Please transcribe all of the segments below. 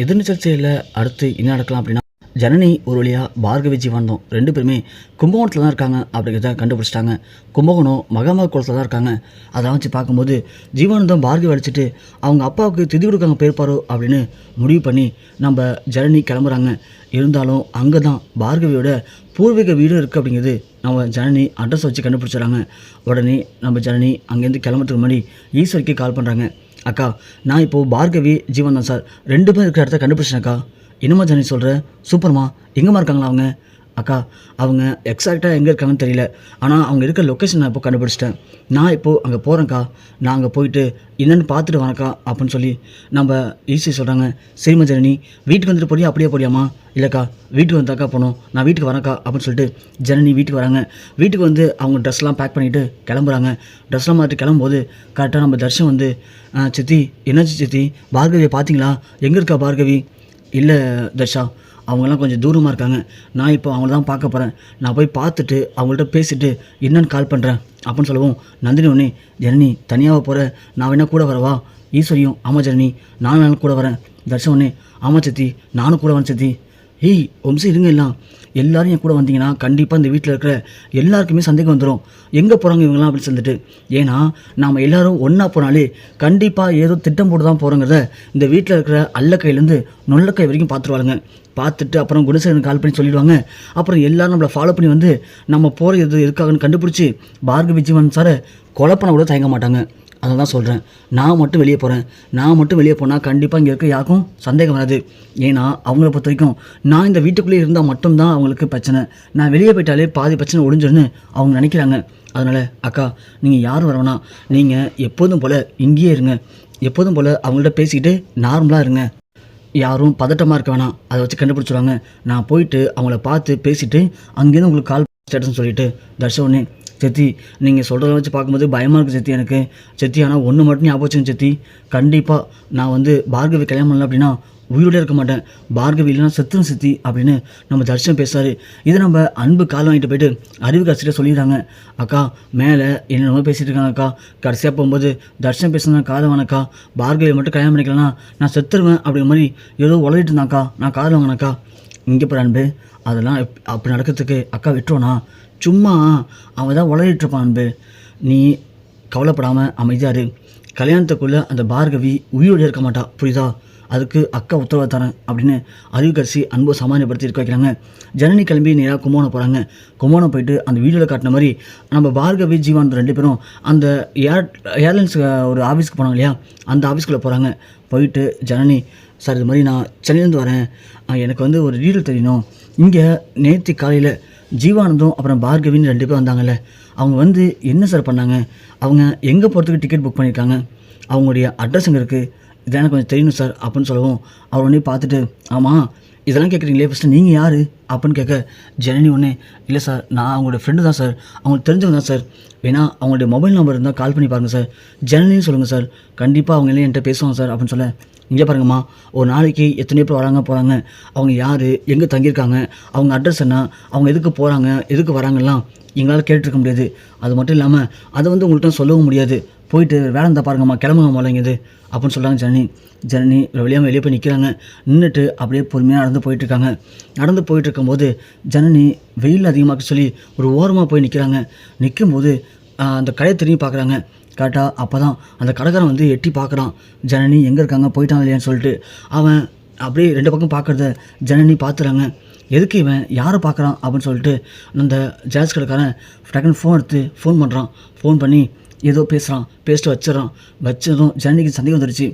எதிர்நீச்சல் செயலில் அடுத்து என்ன நடக்கலாம் அப்படின்னா ஜனனி ஒரு வழியாக பார்கவி ஜீவானந்தம் ரெண்டு பேருமே கும்பகோணத்தில் தான் இருக்காங்க அப்படிங்கிறத கண்டுபிடிச்சிட்டாங்க. கும்பகோணம் மகாமக குளத்தில் தான் இருக்காங்க. அதெல்லாம் வச்சு பார்க்கும்போது ஜீவானந்தம் பார்கவி அடிச்சிட்டு அவங்க அப்பாவுக்கு திதி கொடுக்காங்க போயிருப்பாரோ அப்படின்னு முடிவு பண்ணி நம்ம ஜனனி கிளம்புறாங்க. இருந்தாலும் அங்கே தான் பார்கவியோட பூர்வீக வீடு இருக்குது அப்படிங்கிறது நம்ம ஜனனி அட்ரஸ் வச்சு கண்டுபிடிச்சிடறாங்க. உடனே நம்ம ஜனனி அங்கேருந்து கிளம்புறதுக்கு முன்னாடி ஈஸ்வரிக்கு கால் பண்ணுறாங்க அக்கா நான் இப்போது பார்கவி ஜீவன் தான் சார். ரெண்டு பேரும் இருக்கிற இடத்த கண்டுபிடிச்சேன் அக்கா. என்னம்மா ஜானி சொல்கிறேன் சூப்பர்மா. எங்கேம்மா இருக்காங்களா அவங்க? அக்கா அவங்க எக்ஸாக்டாக எங்கே இருக்காங்கன்னு தெரியல. ஆனால் அவங்க இருக்கிற லொக்கேஷன் நான் இப்போ கண்டுபிடிச்சிட்டேன். நான் இப்போது அங்கே போகிறேன்க்கா நான் அங்கே போயிட்டு என்னென்னு பார்த்துட்டு வரேன்க்கா அப்படின்னு சொல்லி நம்ம ஈஸி சொல்கிறாங்க சரிம்மா ஜனனி வீட்டுக்கு வந்துட்டு போறியா? அப்படியே போறியாமா இல்லைக்கா வீட்டுக்கு வந்தாக்கா போனோம். நான் வீட்டுக்கு வரேன்க்கா அப்படின்னு சொல்லிட்டு ஜனனி வீட்டுக்கு வராங்க. வீட்டுக்கு வந்து அவங்க ட்ரெஸ்லாம் பேக் பண்ணிவிட்டு கிளம்புறாங்க. ட்ரெஸ்லாம் மாற்றி கிளம்பும்போது கரெக்டாக நம்ம தர்ஷன் வந்து சித்தி என்னாச்சு சித்தி? பார்கவியை பார்த்தீங்களா? எங்கே இருக்கா பார்கவி? இல்லை தர்ஷா. அவங்கெல்லாம் கொஞ்சம் தூரமாக இருக்காங்க. நான் இப்போ அவங்கள தான் பார்க்க போகிறேன் நான் போய் பார்த்துட்டு அவங்கள்ட்ட பேசிட்டு என்னென்னு கால் பண்ணுறேன் அப்படின்னு சொல்லவும். நந்தினி ஒன்று ஜனனி தனியாக போகிற நான் வேணா கூட வரவா? ஈஸ்வரியும் ஆமாம் ஜனனி நானும் வேணாலும் கூட வரேன். தர்ஷன் ஒன்று ஆமாம் சத்தி நானும் கூட வரேன் சத்தி. ஏய் வம்சம் இருங்க எல்லாம். எல்லாரும் என் கூட வந்தீங்கன்னா கண்டிப்பாக இந்த வீட்டில் இருக்கிற எல்லாருக்குமே சந்தேகம் வந்துடும் எங்கே போகிறாங்க இவங்களாம் அப்படின்னு சொல்லிட்டு. ஏன்னா நாம் எல்லாரும் ஒன்றா போனாலே கண்டிப்பாக ஏதோ திட்டம் போட்டு தான் போகிறோங்கிறத இந்த வீட்டில் இருக்கிற அல்லக்கையிலேருந்து நொல்லக்கை வரைக்கும் பார்த்துருவாளுங்க பார்த்துட்டு அப்புறம் குணசேகரன் கால் பண்ணி சொல்லிடுவாங்க. அப்புறம் எல்லாரும் நம்மளை ஃபாலோ பண்ணி வந்து நம்ம போகிற எது எதுக்காகன்னு கண்டுபிடிச்சி பார்கவி ஜீவன் சாரை கொலை பண்ண கூட தயங்க மாட்டாங்க. அதை தான் சொல்கிறேன் நான் மட்டும் வெளியே போகிறேன் நான் மட்டும் வெளியே போனால் கண்டிப்பாக இங்கே இருக்க யாருக்கும் சந்தேகம் வராது. ஏன்னா அவங்கள பொறுத்த வரைக்கும் நான் இந்த வீட்டுக்குள்ளேயே இருந்தால் மட்டும்தான் அவங்களுக்கு பிரச்சனை. நான் வெளியே போயிட்டாலே பாதி பிரச்சனை ஒழிஞ்சிருன்னு அவங்க நினைக்கிறாங்க. அதனால் அக்கா நீங்கள் யாரும் வரவேணா நீங்கள் எப்போதும் போல் இங்கேயே இருங்க. எப்போதும் போல் அவங்கள்ட்ட பேசிக்கிட்டு நார்மலாக இருங்க. யாரும் பதட்டமாக இருக்க வேணாம். அதை வச்சு கண்டுபிடிச்சிடுவாங்க நான் போயிட்டு அவங்கள பார்த்து பேசிவிட்டு அங்கேருந்து உங்களுக்கு கால் ஸ்டேட்டஸ்னு சொல்லிவிட்டு தர்ஷவனே செத்தி நீங்கள் சொல்கிறத வச்சு பார்க்கும்போது பயமாக இருக்குது செத்தி எனக்கு. செத்தி ஆனால் ஒன்று மட்டும் ஞாபகம் வச்சுங்க செத்தி. கண்டிப்பாக நான் வந்து பார்கவி கல்யாணம் பண்ணல அப்படின்னா உயிரோட இருக்க மாட்டேன். பார்கவி இல்லைன்னா செத்துரும் சித்தி அப்படின்னு நம்ம தர்ஷன் பேசுகிறாரு இதை நம்ம அன்பு கால் வாங்கிட்டு போயிட்டு அறிவு கட்சியில் சொல்லிடுறாங்க. அக்கா மேலே என்னென்னமோ பேசிட்டு இருக்காங்க அக்கா. கடைசியாக போகும்போது தர்ஷன் பேசுனா காதை வாங்கக்கா பார்கவி மட்டும் கல்யாணம் பண்ணிக்கலன்னா நான் செத்துருவேன் அப்படிங்கிற மாதிரி ஏதோ உளறிட்டு இருந்தாக்கா நான் காதை வாங்கினக்கா இங்கே போகிற அன்பு அதெல்லாம் அப்படி நடக்கிறதுக்கு அக்கா விட்டுருவோண்ணா சும்மா அவன் தான் உளறிட்டுருப்பான் அன்பு. நீ கவலைப்படாமல் அமைதியாக இரு. கல்யாணத்துக்குள்ளே அந்த பார்கவி உயிரோடு இருக்க மாட்டா. புரியுதா? அதுக்கு அக்கா உத்தரவு தரேன் அப்படின்னு அறிவுக்கரசி அன்பு சமாதானப்படுத்தி இருக்க வைக்கிறாங்க ஜனனி கிளம்பி நேராக கும்போணம் போகிறாங்க கும்போணம் போயிட்டு அந்த வீடியோவில் காட்டின மாதிரி நம்ம பார்கவி ஜீவான் ரெண்டு பேரும் அந்த ஏர் ஏர்லைன்ஸ் ஒரு ஆஃபீஸ்க்கு போனாங்க இல்லையா? அந்த ஆஃபீஸ்க்குள்ளே போகிறாங்க போயிட்டு ஜனனி சார் இது மாதிரி நான் சென்னையிலேருந்து வரேன். எனக்கு வந்து ஒரு டீட்டெயில் தெரியணும். இங்கே நேற்று காலையில் ஜீவானந்தும் அப்புறம் பார்கவின்னு ரெண்டு பேர் வந்தாங்கல்ல. அவங்க வந்து என்ன சார் பண்ணாங்க? அவங்க எங்கே போகிறதுக்கு டிக்கெட் புக் பண்ணியிருக்காங்க அவங்களுடைய அட்ரஸ் எங்கே இருக்குது இதெல்லாம் எனக்கு கொஞ்சம் தெரியணும் சார் அப்படின்னு சொல்லவும். அவர் உடனே பார்த்துட்டு ஆமாம் இதெல்லாம் கேட்குறீங்களே ஃபஸ்ட்டு நீங்கள் யார்? அப்படின்னு கேட்க ஜனனி உடனே இல்லை சார் நான் அவங்களோட ஃப்ரெண்டு தான் சார் அவங்களுக்கு தெரிஞ்சவங்க தான் சார் வேணா அவங்களுடைய மொபைல் நம்பர் இருந்தால் கால் பண்ணி பாருங்கள் சார் ஜனனின்னு சொல்லுங்கள் சார் கண்டிப்பாக அவங்க என்கிட்ட பேசுவாங்க சார் அப்படின்னு சொல்ல இங்கே பாருங்கம்மா ஒரு நாளைக்கு எத்தனையோ பேர் வராங்க போகிறாங்க அவங்க யார் எங்கே தங்கியிருக்காங்க அவங்க அட்ரஸ் என்ன அவங்க எதுக்கு போகிறாங்க எதுக்கு வராங்கலாம் எங்களால் கேட்டுருக்க முடியாது. அது மட்டும் இல்லாமல் அதை வந்து உங்கள்கிட்ட சொல்லவும் முடியாது. போயிட்டு வேலை இருந்தால் பாருங்கம்மா கிளம்புங்க முதலங்குது அப்படின்னு சொல்கிறாங்க ஜனனி. ஜனனி வெளியாமல் வெளியே போய் நிற்கிறாங்க நின்றுட்டு அப்படியே பொறுமையாக நடந்து போயிட்டுருக்காங்க. நடந்து போயிட்டுருக்கும்போது ஜனனி வெயில் அதிகமாக சொல்லி ஒரு ஓரமாக போய் நிற்கிறாங்க நிற்கும்போது அந்த கடையை திரும்பி பார்க்குறாங்க. கரெக்டாக அப்போ தான் அந்த கடைக்காரன் வந்து எட்டி பார்க்குறான். ஜனனி எங்கே இருக்காங்க? போயிட்டான் இல்லையான்னு சொல்லிட்டு. அவன் அப்படியே ரெண்டு பக்கம் பார்க்குறத ஜனனி பார்த்துறாங்க எதுக்கு இவன்? யாரை பார்க்குறான் அப்படின்னு சொல்லிட்டு அந்த ஜாஸ் கடைக்காரன் டக்குன்னு ஃபோன் எடுத்து ஃபோன் பண்ணுறான் ஃபோன் பண்ணி ஏதோ பேசுகிறான் பேசிட்டு வச்சிடறான். வச்சதும் ஜனனிக்கு சந்தேகம் வந்துடுச்சு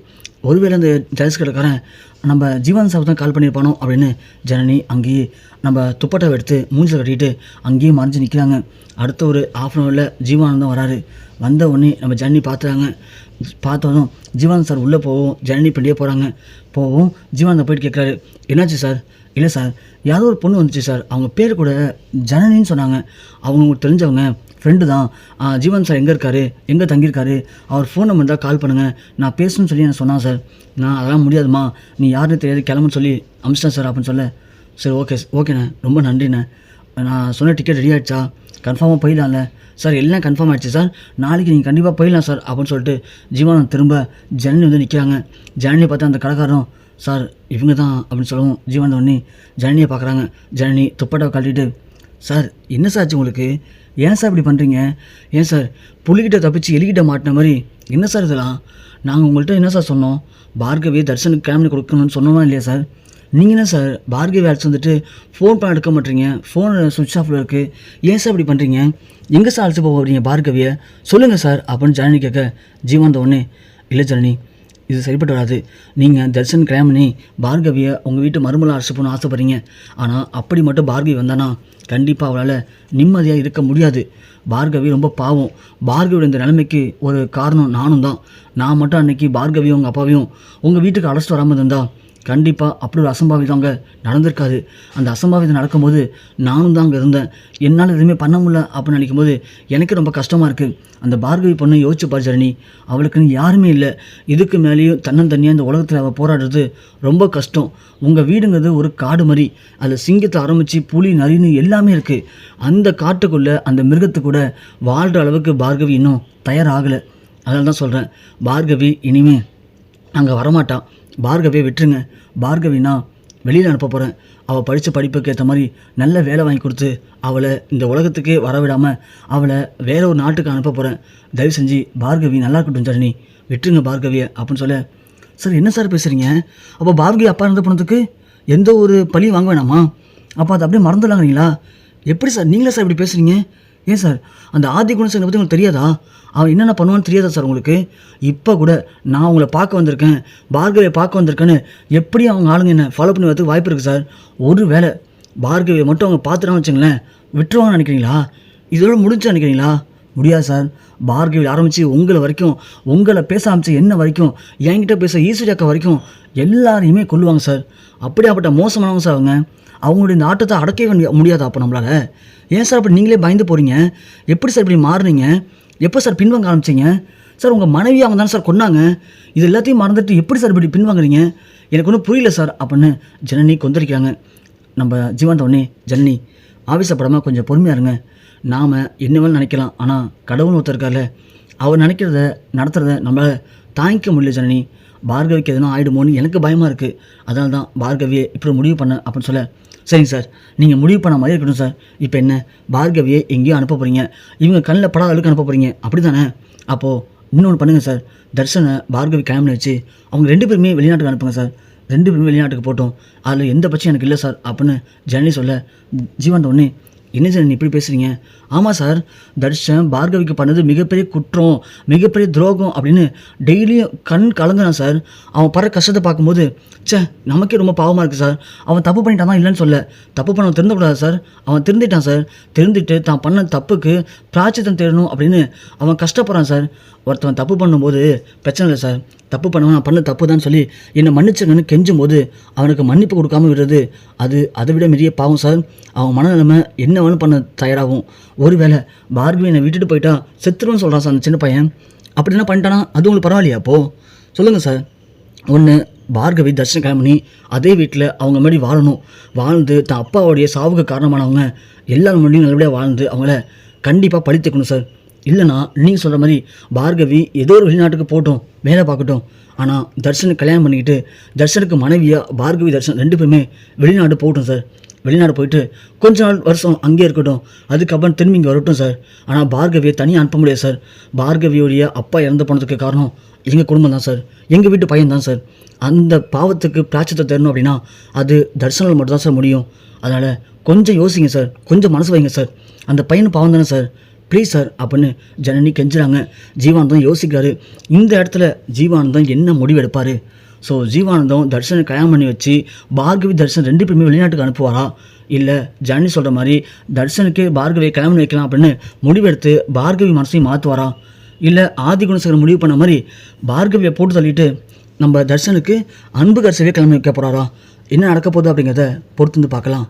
ஒருவேளை அந்த ஜாஸ் கடைக்காரன் நம்ம ஜீவன் சாப் தான் கால் பண்ணியிருப்பானோ அப்படின்னு ஜனனி அங்கேயே நம்ம துப்பட்டாவை எடுத்து மூஞ்சில் கட்டிட்டு அங்கேயே மறைஞ்சு நிற்கிறாங்க அடுத்த ஒரு ஆஃப் அன் ஹவரில் ஜீவானந்தம் வராரு. வந்த உடனே நம்ம ஜனனி பார்த்துறாங்க பார்த்ததும் ஜீவானந்த் சார் உள்ளே போவோம் ஜனனி பின்னாடியே போகிறாங்க போவோம் ஜீவானந்தம் போயிட்டு கேட்குறாரு. என்னாச்சு சார் இல்லை சார் யாரோ ஒரு பொண்ணு வந்துச்சு சார் அவங்க பேர் கூட ஜனனின்னு சொன்னாங்க. அவங்க உங்களுக்கு தெரிஞ்சவங்க ஃப்ரெண்டு தான். ஜீவன் சார் எங்கே இருக்காரு? எங்கே தங்கியிருக்காரு? அவர் ஃபோன் நம்பர் இருந்தால் கால் பண்ணுங்கள் நான் பேசணும்னு சொல்லி நான் சொன்னான் சார் நான் அதெல்லாம் முடியாதும்மா நீ யாருன்னு தெரியாது கிளம்புன்னு சொல்லி அமிச்சிட்டேன் சார் அப்படின்னு சொல்ல. சரி ஓகே ஓகேண்ணே ரொம்ப நன்றிண்ணே. நான் சொன்ன டிக்கெட் ரெடி ஆகிடுச்சா கன்ஃபார்மாக போயிடலாம்ல. சார் எல்லாம் கன்ஃபார்ம் ஆயிடுச்சு சார் நாளைக்கு நீங்கள் கண்டிப்பாக போயிடலாம் சார் அப்படின்னு சொல்லிட்டு ஜீவானந்த் திரும்ப ஜனனி வந்து நிற்கிறாங்க ஜனனி பார்த்தா அந்த கடைக்காரரும் சார் இவங்க தான் அப்படின்னு சொல்லவும் ஜீவானந்த உடனே ஜனனியை பார்க்குறாங்க. ஜனனி துப்பாட்டாவை கழட்டிட்டு சார் என்ன சார் ஆச்சு உங்களுக்கு? ஏன் சார் இப்படி பண்ணுறீங்க ஏன் சார் புலிகிட்ட தப்பிச்சு எலிகிட்ட மாட்டின மாதிரி? என்ன சார் இதெல்லாம்? நாங்கள் உங்கள்கிட்ட என்ன சார் சொன்னோம்? பார்கவி தர்ஷனுக்கு கிளம்பி கொடுக்கணும்னு சொன்னோமா இல்லையா சார்? நீங்கள் என்ன சார் பார்கவி அழைச்சி வந்துட்டு ஃபோன் பண்ண எடுக்க மாட்டீங்க? ஃபோன் சுவிட்ச் ஆஃபில் இருக்குது ஏன் சார் இப்படி பண்ணுறீங்க எங்கே சார் அழைச்சி போக போகிறீங்க பார்கவியை? சொல்லுங்கள் சார் அப்படின்னு ஜனனி கேட்க ஜீவாந்த உடனே இல்லை ஜனனி இது சரிப்பட்டு வராது. நீங்கள் தர்ஷன் கிளம்பி பார்கவியை உங்கள் வீட்டு மருமலை அழைச்சி போகணும்னு ஆசைப்படுறீங்க. ஆனால் அப்படி மட்டும் பார்கவி வந்தானா கண்டிப்பாக அவளால் நிம்மதியாக இருக்க முடியாது. பார்கவி ரொம்ப பாவம். பார்கவியோட இந்த நிலைமைக்கு ஒரு காரணம் நானும் தான் நான் மட்டும் அன்னைக்கு பார்கவியும் உங்கள் அப்பாவையும் உங்கள் வீட்டுக்கு அழைச்சிட்டு வராமல் இருந்தால் கண்டிப்பாக அப்படி ஒரு அசம்பாவிதம் அங்கே நடந்திருக்காது. அந்த அசம்பாவிதம் நடக்கும்போது நானும் தான் அங்கே இருந்தேன். என்னால் எதுவுமே பண்ண முடியல அப்படின்னு நினைக்கும்போது எனக்கு ரொம்ப கஷ்டமாக இருக்குது அந்த பார்கவி பொண்ணை யோசிச்சு பாரு ஜரணி அவளுக்குன்னு யாருமே இல்லை. இதுக்கு மேலேயும் தன்னந்தனியாக இந்த உலகத்தில் அவள் போராடுறது ரொம்ப கஷ்டம். உங்கள் வீடுங்கிறது ஒரு காடு மாதிரி. அதில் சிங்கத்தை ஆரம்பித்து புலி நரின்னு எல்லாமே இருக்குது அந்த காட்டுக்குள்ளே அந்த மிருகத்து கூட வாழ்கிற அளவுக்கு பார்கவி இன்னும் தயாராகலை. அதனால தான் சொல்கிறேன் பார்கவி இனிமே அங்கே வரமாட்டான் பார்கவியை விட்டுருங்க. பார்கவினா வெளியில் அனுப்ப போகிறேன் அவள் படித்த படிப்புக்கு ஏற்ற மாதிரி நல்ல வேலை வாங்கி கொடுத்து அவளை இந்த உலகத்துக்கே வரவிடாமல் அவளை வேற ஒரு நாட்டுக்கு அனுப்ப போகிறேன் தயவு செஞ்சு பார்கவி நல்லா இருக்கட்டும் ஜனனி விட்டுருங்க பார்கவியை அப்படின்னு சொல்ல சார் என்ன சார் பேசுகிறீங்க அப்போ பார்கவி அப்பா இறந்து போனதுக்கு எந்த ஒரு பழியும் வாங்க வேணாமா? அப்போ அதை அப்படியே மறந்துடலாங்கிறீங்களா? எப்படி சார் நீங்களே சார் இப்படி பேசுகிறீங்க ஏன் சார்? அந்த ஆதி குணசேகரனை பற்றி உங்களுக்கு தெரியாதா? அவன் என்னென்ன பண்ணுவான்னு தெரியாதா சார் உங்களுக்கு? இப்போ கூட நான் உங்களை பார்க்க வந்திருக்கேன் பார்கவியை பார்க்க வந்திருக்கேன்னு எப்படி அவங்க ஆளுங்க என்ன ஃபாலோ பண்ணி வரதுக்கு வாய்ப்பு இருக்குது சார். ஒரு வேளை பார்கவியை மட்டும் அவங்க பார்த்துட்டான்னு வச்சுங்களேன் விட்டுருவாங்கன்னு நினைக்கிறீங்களா? இதோட முடிஞ்சு நினைக்கிறீங்களா? முடியாது சார். பார்கவி ஆரம்பித்து உங்களை வரைக்கும் உங்களை பேச ஆரம்பித்து என்ன வரைக்கும் என்கிட்ட பேச ஈஸ்வரி அக்கா வரைக்கும் எல்லாரையுமே கொல்லுவாங்க சார். அப்படியாப்பட்ட மோசமானவங்க சார் அவங்க. அவங்களுடைய இந்த ஆட்டத்தை அடக்கவே முடியாது முடியாதா அப்போ நம்மளால். ஏன் சார் அப்படி நீங்களே பயந்து போகிறீங்க எப்படி சார் இப்படி மாறுறீங்க எப்போ சார் பின்வாங்க ஆரம்பிச்சிங்க? சார் உங்கள் மனைவி அவங்க தானே சார் கொன்னாங்க. இது எல்லாத்தையும் மறந்துட்டு எப்படி சார் இப்படி பின்வாங்குறீங்க? எனக்கு ஒன்றும் புரியல சார் அப்படின்னு ஜனனி கொந்தளிக்கிறாங்க. நம்ம ஜீவன் உடனே ஜனனி ஆவேசப்படாமல் கொஞ்சம் பொறுமையாக இருங்க. நாம் என்ன நினைக்கலாம். ஆனால் கடவுள் ஒருத்தர் இருக்கார்ல அவர் நினைக்கிறத நடத்துகிறத நம்மளால் தாங்கிக்க முடியல ஜனனி. பார்கவிக்கு எதுனா ஆகிடுமோன்னு எனக்கு பயமாக இருக்குது அதனால தான் பார்கவியை இப்படி முடிவு பண்ண அப்படின்னு சொல்ல சரிங்க சார். நீங்கள் முடிவு பண்ண மாதிரி இருக்கணும் சார். இப்போ என்ன? பார்கவியை எங்கேயோ அனுப்ப போகிறீங்க இவங்க கண்ணில் படாத அளவுக்கு அனுப்ப போகிறீங்க அப்படி தானே அப்போது இன்னொன்று பண்ணுங்கள் சார். தர்ஷனை பார்கவி கிளம்பி வச்சு அவங்க ரெண்டு பேருமே வெளிநாட்டுக்கு அனுப்புங்க சார். ரெண்டு பேருமே வெளிநாட்டுக்கு போட்டோம் அதில் எந்த பட்சம் எனக்கு இல்லை சார் அப்படின்னு ஜனனி சொல்ல ஜீவன் உடனே என்ன சார் நீ இப்படி பேசுகிறீங்க ஆமாம் சார் தர்ஷன் பார்கவிக்கு பண்ணது மிகப்பெரிய குற்றம் மிகப்பெரிய துரோகம் அப்படின்னு டெய்லியும் கண் கலங்குறான் சார் அவன் படுற கஷ்டத்தை பார்க்கும்போது சே நமக்கே ரொம்ப பாவமாக இருக்குது சார் அவன் தப்பு பண்ணிட்டான் தான் இல்லைன்னு சொல்ல. தப்பு பண்ண திருந்தக்கூடாது சார் அவன் திருந்திட்டான் சார் திருந்திட்டு தான் பண்ண தப்புக்கு பிராச்சித்தம் தேடணும் அப்படின்னு அவன் கஷ்டப்படுறான் சார் ஒருத்தவன் தப்பு பண்ணும்போது பிரச்சனை இல்லை சார் தப்பு பண்ணவன் பண்ண தப்பு தான் சொல்லி என்னை மன்னிச்சங்கன்னு கெஞ்சும் போது அவனுக்கு மன்னிப்பு கொடுக்காம விடுறது அது அதை விட பெரிய பாவம் சார். அவன் மனநிலைமை என்ன வேணும் பண்ண தயாராகும். ஒருவேளை பார்கவி என்னை விட்டுட்டு போயிட்டா செத்துருன்னு சொல்கிறான் சார் அந்த சின்ன பையன். அப்படி என்ன பண்ணிட்டானா? அது உங்களுக்கு பரவாயில்லையா அப்போ? சொல்லுங்கள் சார். ஒன்று பார்கவி தர்ஷன் கிளம்பி அதே வீட்டில் அவங்க முன்னாடி வாழணும். வாழ்ந்து தன் அப்பாவுடைய சாவுக்கு காரணமானவங்க எல்லாரும் முன்னாடியும் நல்லபடியாக வாழ்ந்து அவங்கள கண்டிப்பாக பழித்துக்கணும் சார். இல்லைனா நீங்கள் சொல்கிற மாதிரி பார்கவி ஏதோ ஒரு வெளிநாட்டுக்கு போகட்டும் வேலை பார்க்கட்டும். ஆனால் தர்ஷனுக்கு கல்யாணம் பண்ணிக்கிட்டு தர்ஷனுக்கு மனைவியாக பார்கவி தர்ஷன் ரெண்டு பேருமே வெளிநாடு போகட்டும் சார். வெளிநாடு போயிட்டு கொஞ்ச நாள் வருஷம் அங்கேயே இருக்கட்டும். அதுக்கப்புறம் திரும்பி இங்கே வரட்டும் சார். ஆனால் பார்கவியை தனியாக அனுப்ப முடியாது சார். பார்கவியோடைய அப்பா இறந்து போனதுக்கு காரணம் எங்கள் குடும்பம் தான் சார். எங்கள் வீட்டு பையன் தான் சார். அந்த பாவத்துக்கு பிராச்சத்தை தரணும் அப்படின்னா அது தர்ஷனால் மட்டும்தான் சார் முடியும். அதனால் கொஞ்சம் யோசிங்க சார். கொஞ்சம் மனசு வைங்க சார். அந்த பையன் பாவம் தானே சார். ப்ளீஸ் சார் அப்படின்னு ஜனனி கெஞ்சுறாங்க. ஜீவானந்தம் யோசிக்கிறாரு. இந்த இடத்துல ஜீவானந்தம் என்ன முடிவு எடுப்பார்? ஸோ ஜீவானந்தம் தர்ஷனை கல்யாணம் பண்ணி வச்சு பார்கவி தர்ஷன் ரெண்டு பேருமே வெளிநாட்டுக்கு அனுப்புவாரா? இல்லை ஜனனி சொல்கிற மாதிரி தர்ஷனுக்கு பார்கவியை கல்யாணம் பண்ணி வைக்கலாம் அப்படின்னு முடிவெடுத்து பார்கவி மனசையும் மாற்றுவாரா இல்லை ஆதிகுணசகரம் முடிவு பண்ண மாதிரி பார்கவியை போட்டு தள்ளிட்டு நம்ம தர்ஷனுக்கு அன்பு கரிசவே கிளம்பி வைக்க போகிறாரா என்ன நடக்க போகுது அப்படிங்கிறத பொறுத்து வந்து பார்க்கலாம்.